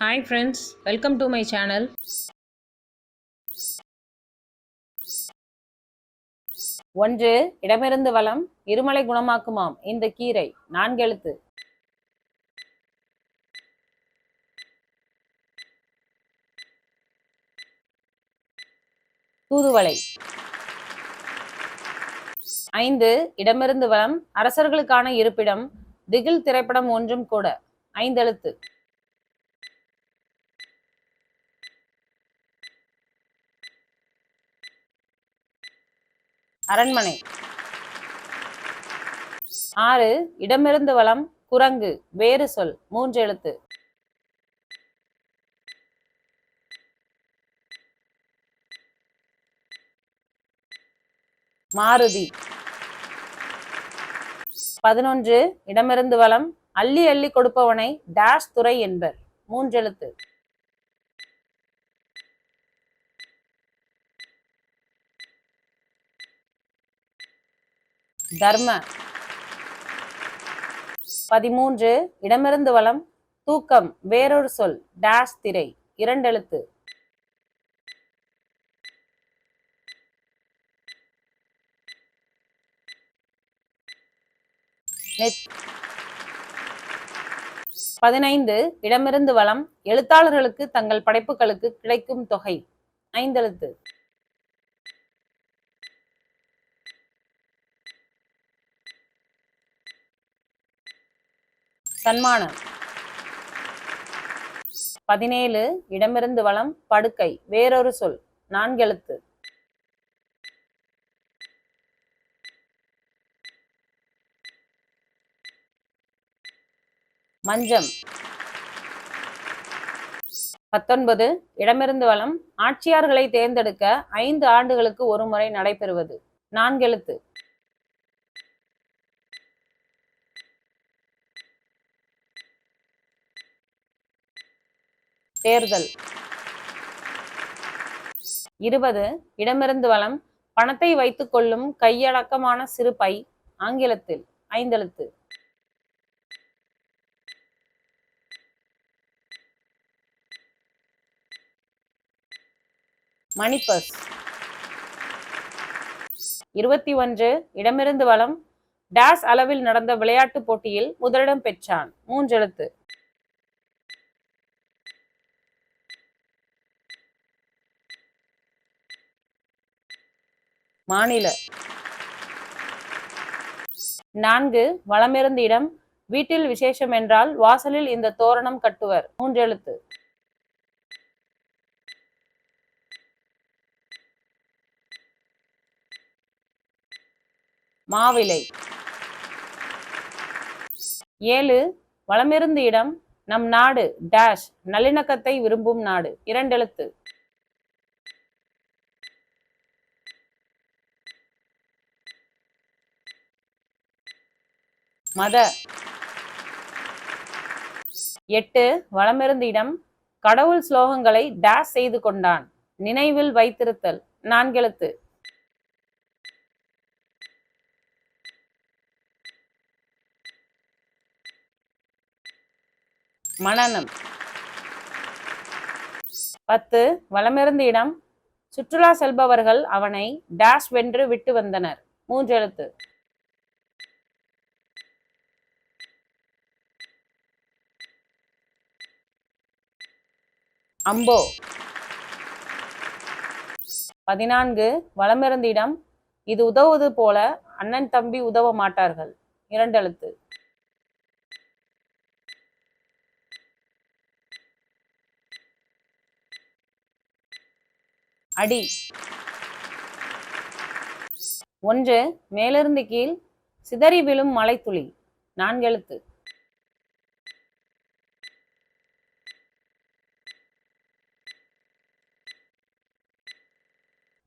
Hi friends welcome to my channel ஒன்று இடமிருந்து வளம் இருமலை குணமாக்குமாம். இந்த கீரை நான்கெழுத்து தூதுவளை. ஐந்து இடமிருந்து வளம் அரசர்களுக்கான இருப்பிடம் திகில் திரைப்படம் ஒன்றும் கூட. ஐந்தெழுத்து அரண்மனை. ஆறு இடமிருந்து வளம் குரங்கு வேறு சொல் மூன்று எழுத்து. மாருதி. பதினொன்று இடமிருந்து வளம் அள்ளி அள்ளி கொடுப்பவனை டேஷ் துறை என்பர் மூன்றெழுத்து தர்ம. பதிமூன்று இடமிருந்து வளம் தூக்கம் வேறொரு சொல் டேஷ் திரை இரண்டெழுத்து பதினைந்து இடமிருந்து வளம் எழுத்தாளர்களுக்கு தங்கள் படைப்புகளுக்கு கிடைக்கும் தொகை. ஐந்தெழுத்து சன்மானம். பதினேழு இடமிருந்து வளம் படுக்கை வேறொரு சொல் நான்கெழுத்து. மஞ்சம். பத்தொன்பது இடமிருந்து வளம் ஆட்சியார்களை தேர்ந்தெடுக்க ஐந்து ஆண்டுகளுக்கு ஒரு முறை நடைபெறுவது நான்கெழுத்து. தேர்தல். இருபது இடமிருந்து வளம் பணத்தை வைத்துக் கொள்ளும் கையடக்கமான சிறு பை ஆங்கிலத்தில் ஐந்தெழுத்து. மணிப்பர்ஸ் இருபத்தி ஒன்று இடமிருந்து வளம் டேஸ் அளவில் நடந்த விளையாட்டுப் போட்டியில் முதலிடம் பெற்றான். மூன்றெழுத்து. மாநில. நான்கு வளமிருந்த இடம் வீட்டில் விசேஷம் என்றால் வாசலில் இந்த தோரணம் கட்டுவர். மூன்றெழுத்து மாவிலை. ஏழு வளமிருந்த இடம் நம் நாடு டேஷ் நல்லிணக்கத்தை விரும்பும் நாடு. இரண்டெழுத்து மத. எட்டு வளமிருந்த இடம் கடவுள் ஸ்லோகங்களை டேஷ் செய்து கொண்டான். நினைவில் வைத்திருத்தல். நான்கெழுத்து. மனநம். பத்து வளமிருந்த இடம் சுற்றுலா செல்பவர்கள் அவனை டேஷ் வென்று விட்டு வந்தனர். மூன்றெழுத்து. அம்போ. பதினான்கு வளமிருந்திடம் இது உதவுவது போல அண்ணன் தம்பி உதவ மாட்டார்கள். இரண்டெழுத்து அடி. ஒன்று மேலிருந்து கீழ். சிதறி விழும் மலைத்துளி. நான்கெழுத்து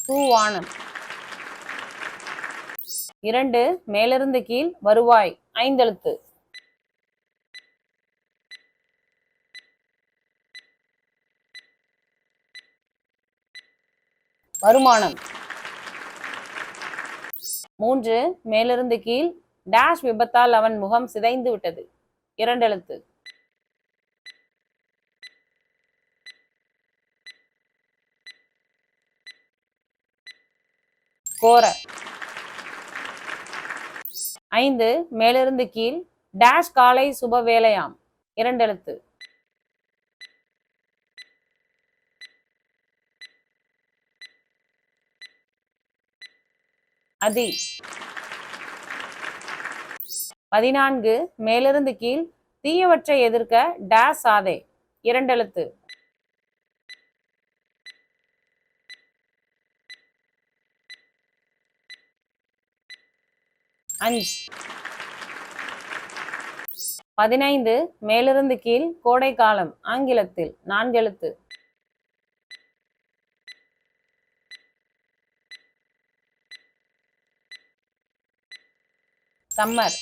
சூவானம் இரண்டு மேலிருந்து கீழ் வருவாய். ஐந்தெழுத்து. வருமானம். மூன்று மேலிருந்து கீழ் டேஷ் விபத்தால் அவன் முகம் சிதைந்து விட்டது. இரண்டெழுத்து. கோர ஐந்து மேலிருந்து கீழ் டேஷ் காலை சுப வேலையாம். இரண்டெழுத்து அதி. பதினான்கு மேலிருந்து கீழ் தீயவற்றை எதிர்க்க டேஸ் சாதே. இரண்டெழுத்து அஞ்சு. பதினைந்து மேலிருந்து கீழ் கோடை காலம் ஆங்கிலத்தில் நான்கெழுத்து. சம்மர்.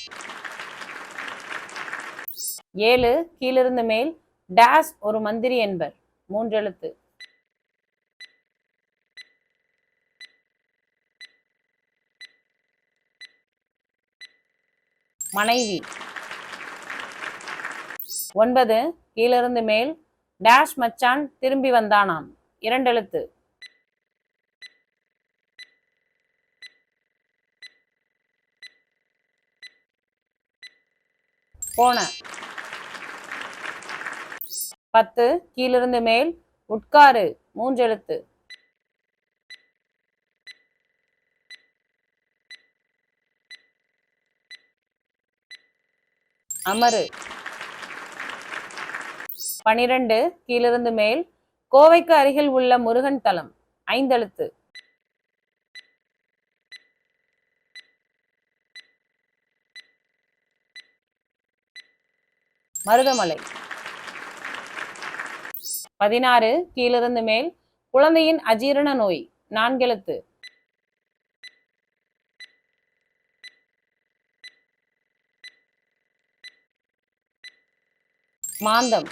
ஏழு கீழிருந்து மேல் டேஸ் ஒரு மந்திரி என்பர் மூன்றெழுத்து. மனைவி. ஒன்பது கீழிருந்து மேல் டேஷ் மச்சான் திரும்பி வந்தானாம். இரண்டெழுத்து போன. பத்து கீழிருந்து மேல் உட்காரு. மூன்றெழுத்து அமரு பனிரெண்டு கீழிருந்து மேல். கோவைக்கு அருகில் உள்ள முருகன் தலம். ஐந்தெழுத்து. மருதமலை. பதினாறு கீழிருந்து மேல். குழந்தையின் அஜீரண நோய். நான்கெழுத்து. மாந்தம்.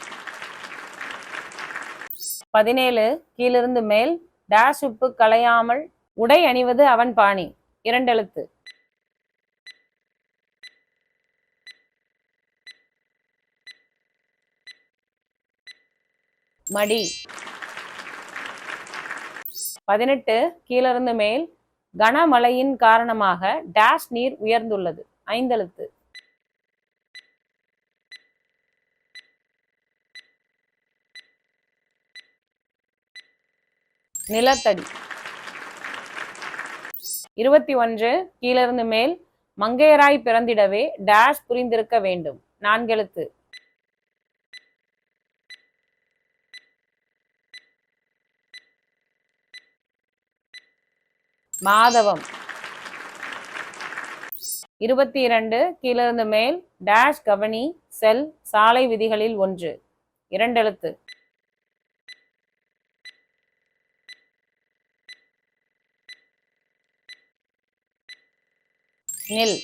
பதினேழு கீழிருந்து மேல் டேஷ் உப்பு களையாமல் உடை அணிவது அவன் பாணி. இரண்டெழுத்து மடி. பதினெட்டு கீழிருந்து மேல் கனமழையின் காரணமாக டேஷ் நீர் உயர்ந்துள்ளது. ஐந்தெழுத்து நிலத்தடி. இருபத்தி ஒன்று கீழிருந்து மேல் மங்கையராய் பிறந்திடவே டேஷ் புரிந்திருக்க வேண்டும். நான்கெழுத்து. மாதவம். இருபத்தி இரண்டு கீழிருந்து மேல் டேஷ் கவனி செல் சாலை விதிகளில் ஒன்று. இரண்டெழுத்து. நெல்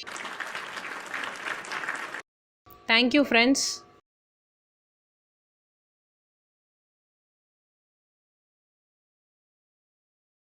தேங்க்யூ ஃப்ரெண்ட்ஸ்